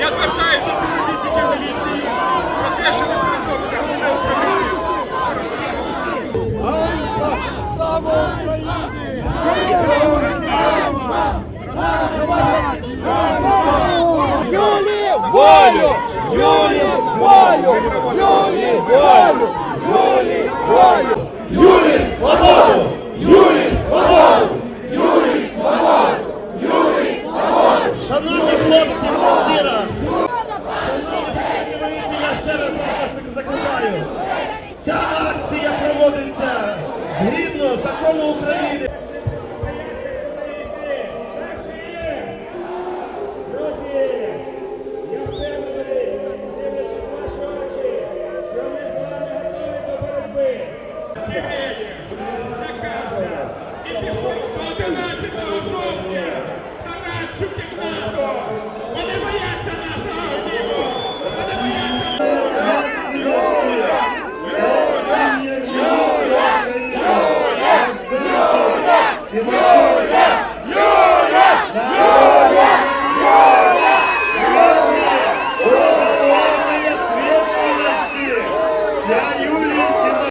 Я звертаюся до співробітників про те, що не передовжити головне управління. Слава Юлі волю! Юлі волю! Юлі волю! Юлі волю! Юлі, слава! Шановні хлопці, в командирах! Шановні причетні воїнці, я ще раз вас закликаю. Ця акція проводиться згідно закону України.